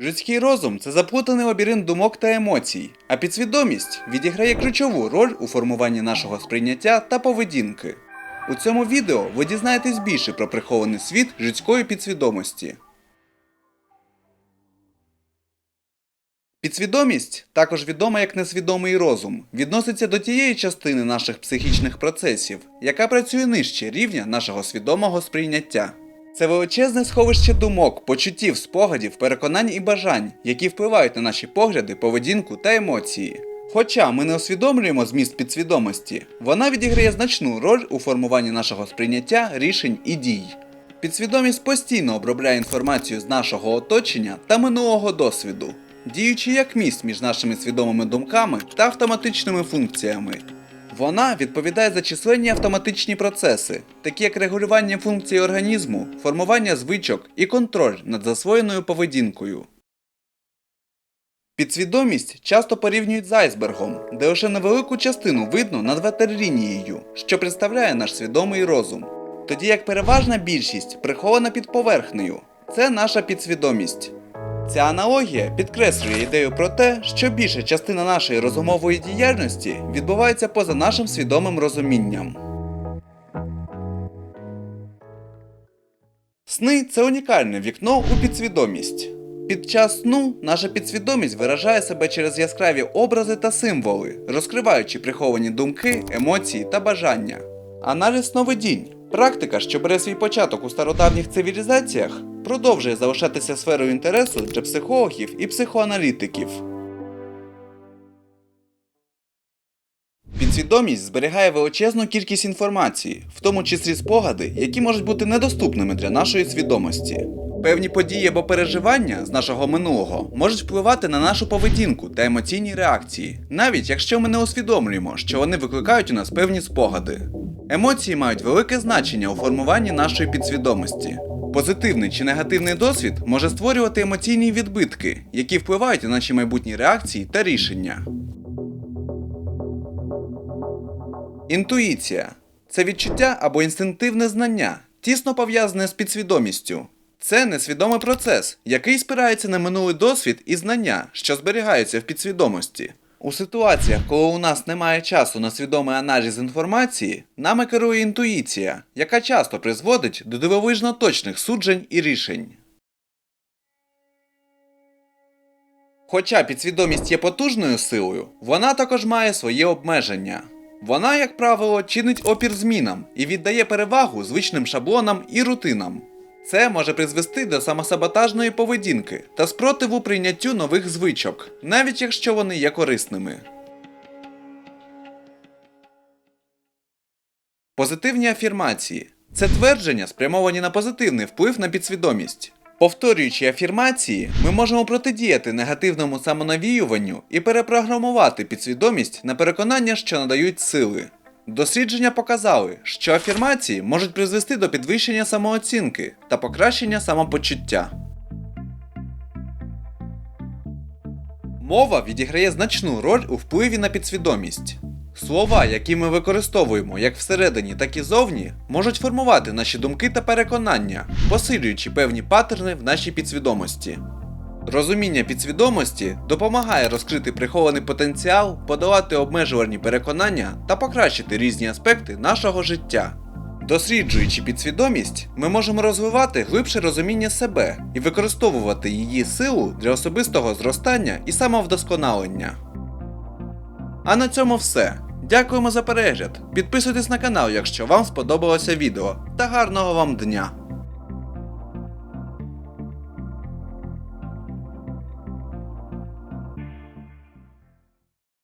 Людський розум це заплутаний лабіринт думок та емоцій, а підсвідомість відіграє ключову роль у формуванні нашого сприйняття та поведінки. У цьому відео ви дізнаєтесь більше про прихований світ людської підсвідомості. Підсвідомість, також відома як несвідомий розум, відноситься до тієї частини наших психічних процесів, яка працює нижче рівня нашого свідомого сприйняття. Це величезне сховище думок, почуттів, спогадів, переконань і бажань, які впливають на наші погляди, поведінку та емоції. Хоча ми не усвідомлюємо зміст підсвідомості, вона відіграє значну роль у формуванні нашого сприйняття, рішень і дій. Підсвідомість постійно обробляє інформацію з нашого оточення та минулого досвіду, діючи як міст між нашими свідомими думками та автоматичними функціями. Вона відповідає за численні автоматичні процеси, такі як регулювання функцій організму, формування звичок і контроль над засвоєною поведінкою. Підсвідомість часто порівнюють з айсбергом, де лише невелику частину видно над ватерлінією, що представляє наш свідомий розум. Тоді як переважна більшість прихована під поверхнею. Це наша підсвідомість. Ця аналогія підкреслює ідею про те, що більша частина нашої розумової діяльності відбувається поза нашим свідомим розумінням. Сни це унікальне вікно у підсвідомість. Під час сну наша підсвідомість виражає себе через яскраві образи та символи, розкриваючи приховані думки, емоції та бажання. Аналіз сновидінь практика, що бере свій початок у стародавніх цивілізаціях, продовжує залишатися сферою інтересу для психологів і психоаналітиків. Підсвідомість зберігає величезну кількість інформації, в тому числі спогади, які можуть бути недоступними для нашої свідомості. Певні події або переживання з нашого минулого можуть впливати на нашу поведінку та емоційні реакції, навіть якщо ми не усвідомлюємо, що вони викликають у нас певні спогади. Емоції мають велике значення у формуванні нашої підсвідомості. Позитивний чи негативний досвід може створювати емоційні відбитки, які впливають на наші майбутні реакції та рішення. Інтуїція це відчуття або інстинктивне знання, тісно пов'язане з підсвідомістю. Це несвідомий процес, який спирається на минулий досвід і знання, що зберігаються в підсвідомості. У ситуаціях, коли у нас немає часу на свідомий аналіз інформації, нами керує інтуїція, яка часто призводить до дивовижно точних суджень і рішень. Хоча підсвідомість є потужною силою, вона також має свої обмеження. Вона, як правило, чинить опір змінам і віддає перевагу звичним шаблонам і рутинам. Це може призвести до самосаботажної поведінки та спротиву прийняттю нових звичок, навіть якщо вони є корисними. Позитивні афірмації це твердження, спрямовані на позитивний вплив на підсвідомість. Повторюючи афірмації, ми можемо протидіяти негативному самонавіюванню і перепрограмувати підсвідомість на переконання, що надають сили. Дослідження показали, що афірмації можуть призвести до підвищення самооцінки та покращення самопочуття. Мова відіграє значну роль у впливі на підсвідомість. Слова, які ми використовуємо як всередині, так і зовні, можуть формувати наші думки та переконання, посилюючи певні паттерни в нашій підсвідомості. Розуміння підсвідомості допомагає розкрити прихований потенціал, подолати обмежувальні переконання та покращити різні аспекти нашого життя. Досліджуючи підсвідомість, ми можемо розвивати глибше розуміння себе і використовувати її силу для особистого зростання і самовдосконалення. А на цьому все. Дякуємо за перегляд. Підписуйтесь на канал, якщо вам сподобалося відео, та гарного вам дня!